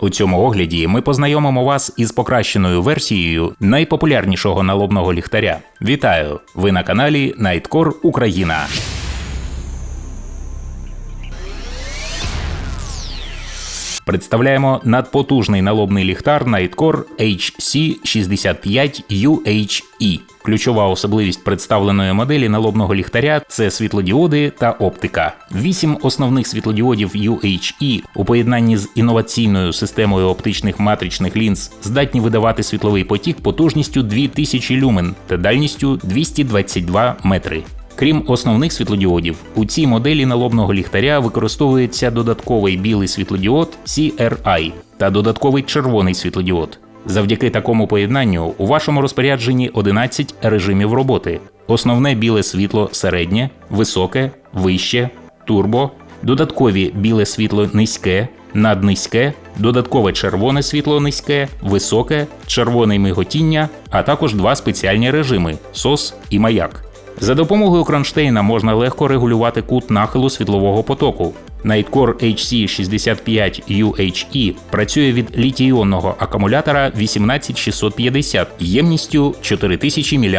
У цьому огляді ми познайомимо вас із покращеною версією найпопулярнішого налобного ліхтаря. Вітаю! Ви на каналі Nightcore Україна. Представляємо надпотужний налобний ліхтар Nightcore HC65UHE. Ключова особливість представленої моделі налобного ліхтаря це світлодіоди та оптика. Вісім основних світлодіодів UHE у поєднанні з інноваційною системою оптичних матричних лінз здатні видавати світловий потік потужністю 2000 люмен та дальністю 222 метри. Крім основних світлодіодів, у цій моделі налобного ліхтаря використовується додатковий білий світлодіод CRI та додатковий червоний світлодіод. Завдяки такому поєднанню у вашому розпорядженні 11 режимів роботи: основне біле світло середнє, високе, вище, турбо, додаткові біле світло низьке, наднизьке, додаткове червоне світло низьке, високе, червоне миготіння, а також два спеціальні режими SOS і маяк. За допомогою кронштейна можна легко регулювати кут нахилу світлового потоку. Nightcore HC65UHE працює від літій-іонного акумулятора 18650 ємністю 4000 мАч.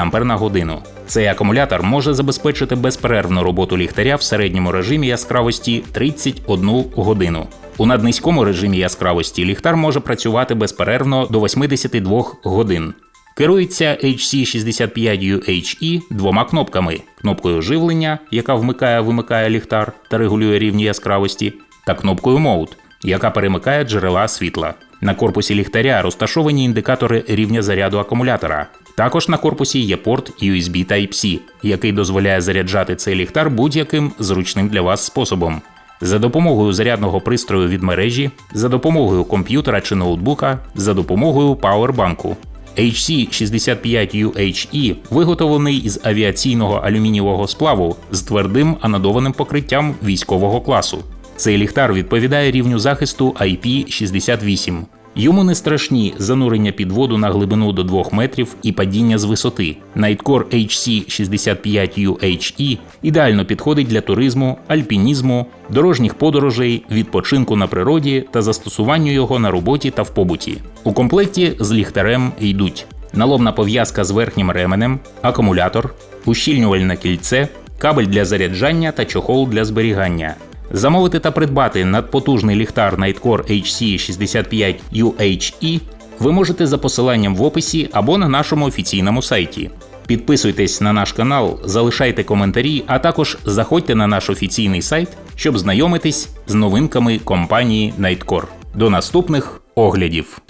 Цей акумулятор може забезпечити безперервну роботу ліхтаря в середньому режимі яскравості 31 годину. У наднизькому режимі яскравості ліхтар може працювати безперервно до 82 годин. Керується HC65UHE двома кнопками: кнопкою живлення, яка вмикає-вимикає ліхтар та регулює рівні яскравості, та кнопкою Mode, яка перемикає джерела світла. На корпусі ліхтаря розташовані індикатори рівня заряду акумулятора. Також на корпусі є порт USB Type-C, який дозволяє заряджати цей ліхтар будь-яким зручним для вас способом. За допомогою зарядного пристрою від мережі, за допомогою комп'ютера чи ноутбука, за допомогою пауербанку. HC65UHE виготовлений із авіаційного алюмінієвого сплаву з твердим анодованим покриттям військового класу. Цей ліхтар відповідає рівню захисту IP68. Йому не страшні занурення під воду на глибину до 2 метрів і падіння з висоти. Nightcore HC65UHE ідеально підходить для туризму, альпінізму, дорожніх подорожей, відпочинку на природі та застосуванню його на роботі та в побуті. У комплекті з ліхтарем йдуть налобна пов'язка з верхнім ременем, акумулятор, ущільнювальне кільце, кабель для заряджання та чохол для зберігання. Замовити та придбати надпотужний ліхтар Nightcore HC65UHE ви можете за посиланням в описі або на нашому офіційному сайті. Підписуйтесь на наш канал, залишайте коментарі, а також заходьте на наш офіційний сайт, щоб знайомитись з новинками компанії Nightcore. До наступних оглядів!